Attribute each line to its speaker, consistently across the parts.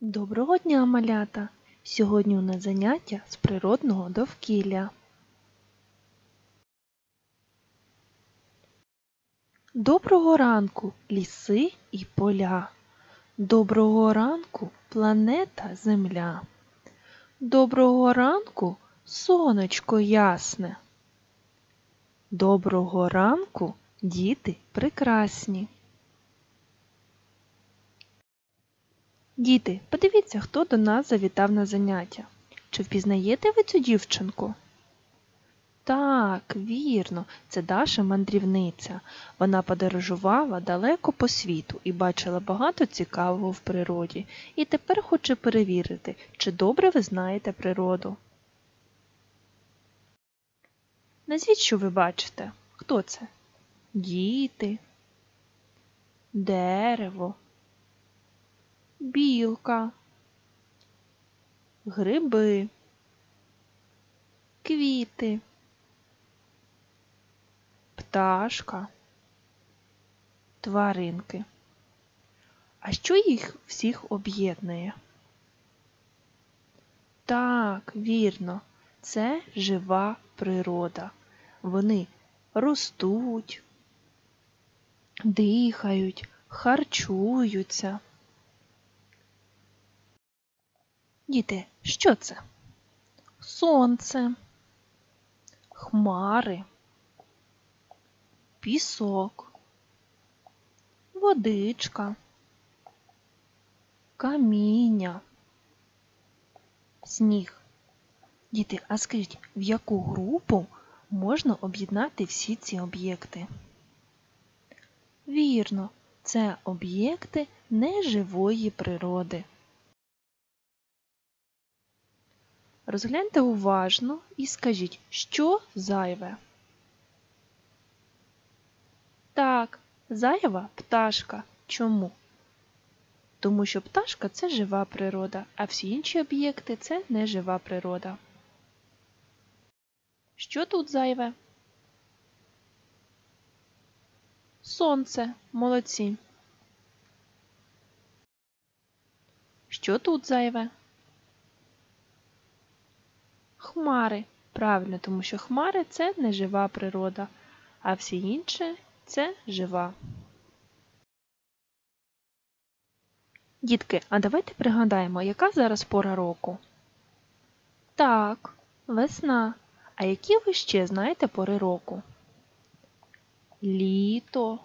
Speaker 1: Доброго дня, малята! Сьогодні у нас заняття з природного довкілля. Доброго ранку, ліси і поля. Доброго ранку, планета Земля. Доброго ранку, сонечко ясне. Доброго ранку, діти прекрасні. Діти, подивіться, хто до нас завітав на заняття. Чи впізнаєте ви цю дівчинку? Так, вірно, це Даша мандрівниця. Вона подорожувала далеко по світу і бачила багато цікавого в природі, і тепер хоче перевірити, чи добре ви знаєте природу. Назвіть, що ви бачите. Хто це? Діти, дерево, білка, гриби, квіти, пташка, тваринки. А що їх всіх об'єднує? Так, вірно, це жива природа. Вони ростуть, дихають, харчуються. Діти, що це? Сонце, хмари, пісок, водичка, каміння, сніг. Діти, а скажіть, в яку групу можна об'єднати всі ці об'єкти? Вірно, це об'єкти неживої природи. Розгляньте уважно і скажіть, що зайве. Так, зайва пташка. Чому? Тому що пташка це жива природа, а всі інші об'єкти це нежива природа. Що тут зайве? Сонце. Молодці. Що тут зайве? Хмари. Правильно, тому що хмари це не жива природа, а всі інші це жива. Дітки, а давайте пригадаємо, яка зараз пора року? Так, весна. А які ви ще знаєте пори року? Літо,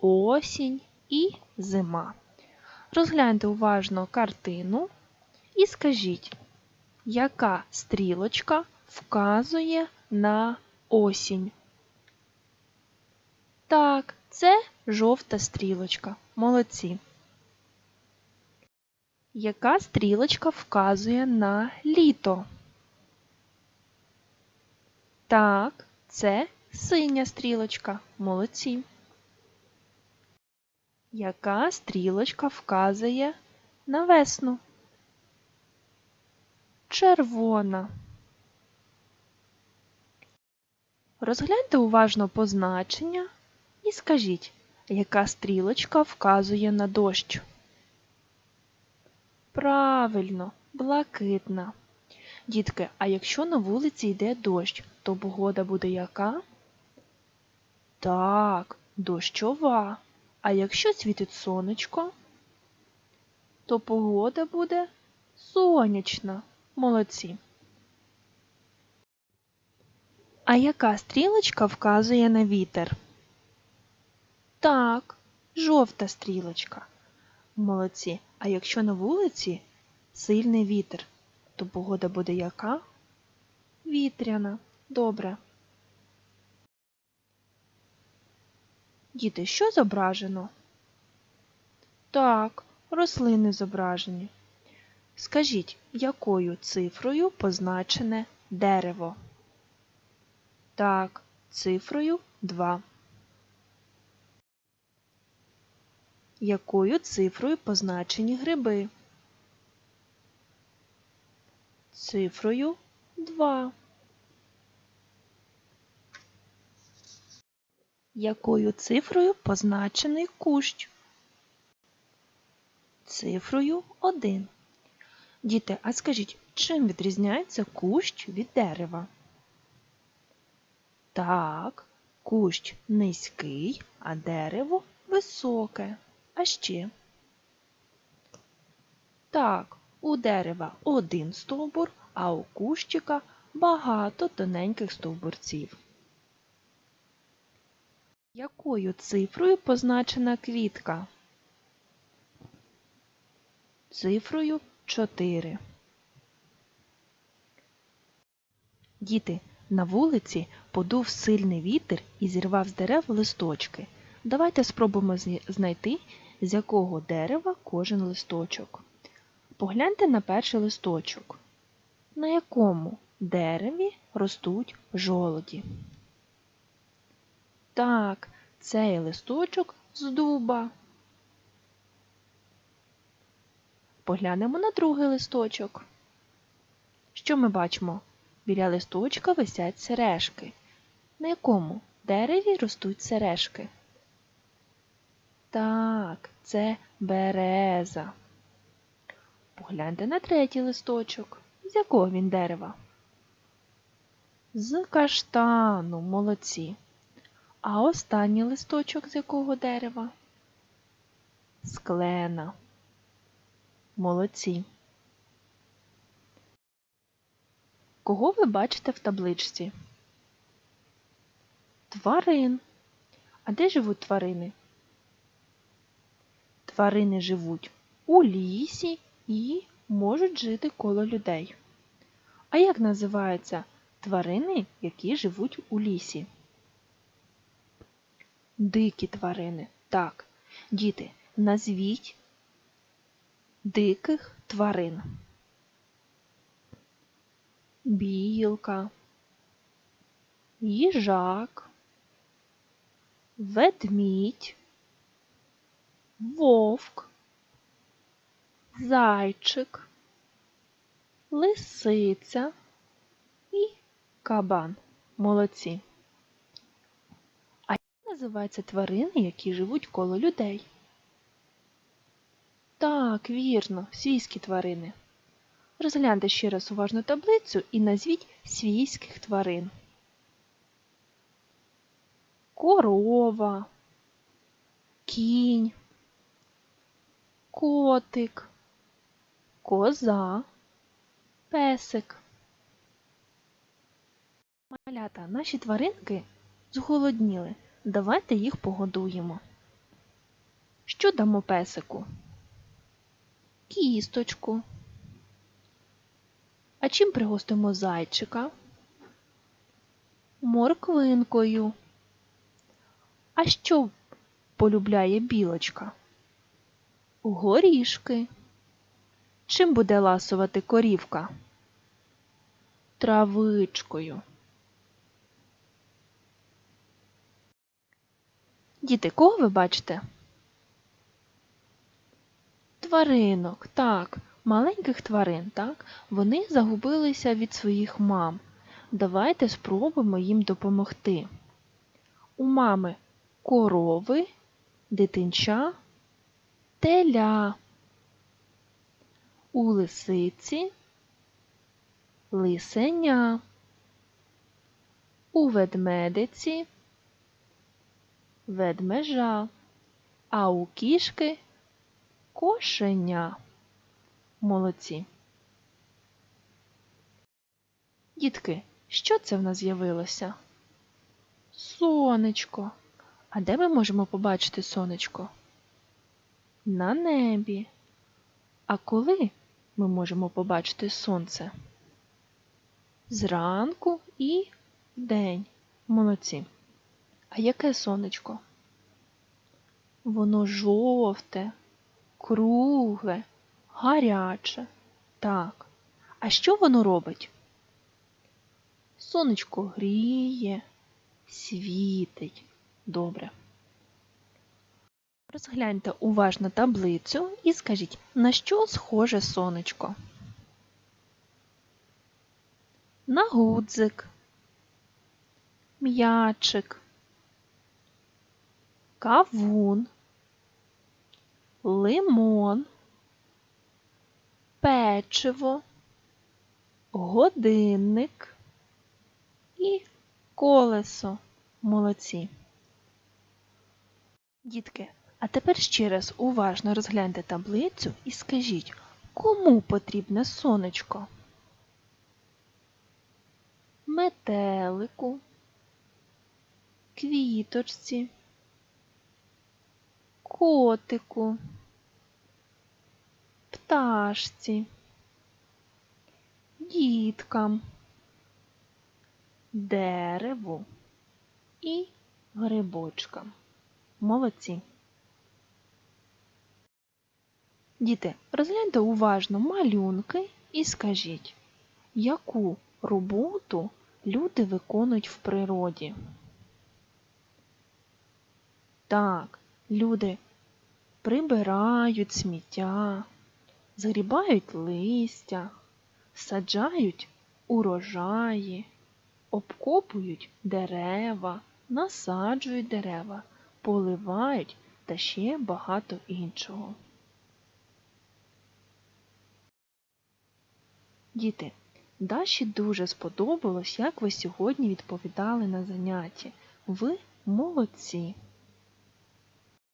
Speaker 1: осінь і зима. Розгляньте уважно картину і скажіть, яка стрілочка вказує на осінь? Так, це жовта стрілочка. Молодці. Яка стрілочка вказує на літо? Так, це синя стрілочка. Молодці. Яка стрілочка вказує на весну? Червона. Розгляньте уважно позначення і скажіть, яка стрілочка вказує на дощ. Правильно, блакитна. Дітки, а якщо на вулиці йде дощ, то погода буде яка? Так, дощова. А якщо світить сонечко, то погода буде сонячна. Молодці. А яка стрілочка вказує на вітер? Так, жовта стрілочка. Молодці. А якщо на вулиці сильний вітер, то погода буде яка? Вітряна. Добре. Діти, що зображено? Так, рослини зображені. Скажіть, якою цифрою позначене дерево? Так, цифрою 2. Якою цифрою позначені гриби? Цифрою 2. Якою цифрою позначений кущ? Цифрою 1. Діти, а скажіть, чим відрізняється кущ від дерева? Так, кущ низький, а дерево високе. А ще? Так, у дерева один стовбур, а у кущика багато тоненьких стовбурців. Якою цифрою позначена квітка? Цифрою 4. Діти, на вулиці подув сильний вітер і зірвав з дерев листочки. Давайте спробуємо знайти, з якого дерева кожен листочок. Погляньте на перший листочок. На якому дереві ростуть жолоді? Так, цей листочок з дуба. Поглянемо на другий листочок. Що ми бачимо? Біля листочка висять сережки. На якому дереві ростуть сережки? Так, це береза. Погляньте на третій листочок. З якого він дерева? З каштану, молодці. А останній листочок з якого дерева? З клена. Молодці. Кого ви бачите в табличці? Тварин. А де живуть тварини? Тварини живуть у лісі і можуть жити коло людей. А як називаються тварини, які живуть у лісі? Дикі тварини. Так, діти, назвіть диких тварин. Білка, їжак, ведмідь, вовк, зайчик, лисиця і кабан. Молодці. А як називаються тварини, які живуть коло людей? Так, вірно, свійські тварини. Розгляньте ще раз уважно таблицю і назвіть свійських тварин. Корова, кінь, котик, коза, песик. Малята, наші тваринки зголодніли. Давайте їх погодуємо. Що дамо песику? Кісточку. А чим пригостимо зайчика? Морквинкою. А що полюбляє білочка? Горішки. Чим буде ласувати корівка? Травичкою. Діти, кого ви бачите? Тваринок, так, маленьких тварин, так, вони загубилися від своїх мам. Давайте спробуємо їм допомогти. У мами корови, дитинча, теля. У лисиці лисеня. У ведмедиці ведмежа, а у кішки кошеня. Молодці. Дітки, що це в нас з'явилося? Сонечко. А де ми можемо побачити сонечко? На небі. А коли ми можемо побачити сонце? Зранку і вдень. Молодці. А яке сонечко? Воно жовте, кругле, гаряче. Так. А що воно робить? Сонечко гріє, світить. Добре. Розгляньте уважно таблицю і скажіть, на що схоже сонечко? На гудзик, м'ячик, кавун, лимон, печиво, годинник і колесо. Молодці. Дітки, а тепер ще раз уважно розгляньте таблицю і скажіть, кому потрібне сонечко? Метелику, квіточці, котику, пташці, діткам, дереву і грибочкам. Молодці. Діти, розгляньте уважно малюнки і скажіть, яку роботу люди виконують в природі? Так, люди прибирають сміття, згрібають листя, саджають урожаї, обкопують дерева, насаджують дерева, поливають та ще багато іншого. Діти, Даші дуже сподобалось, як ви сьогодні відповідали на занятті. Ви молодці.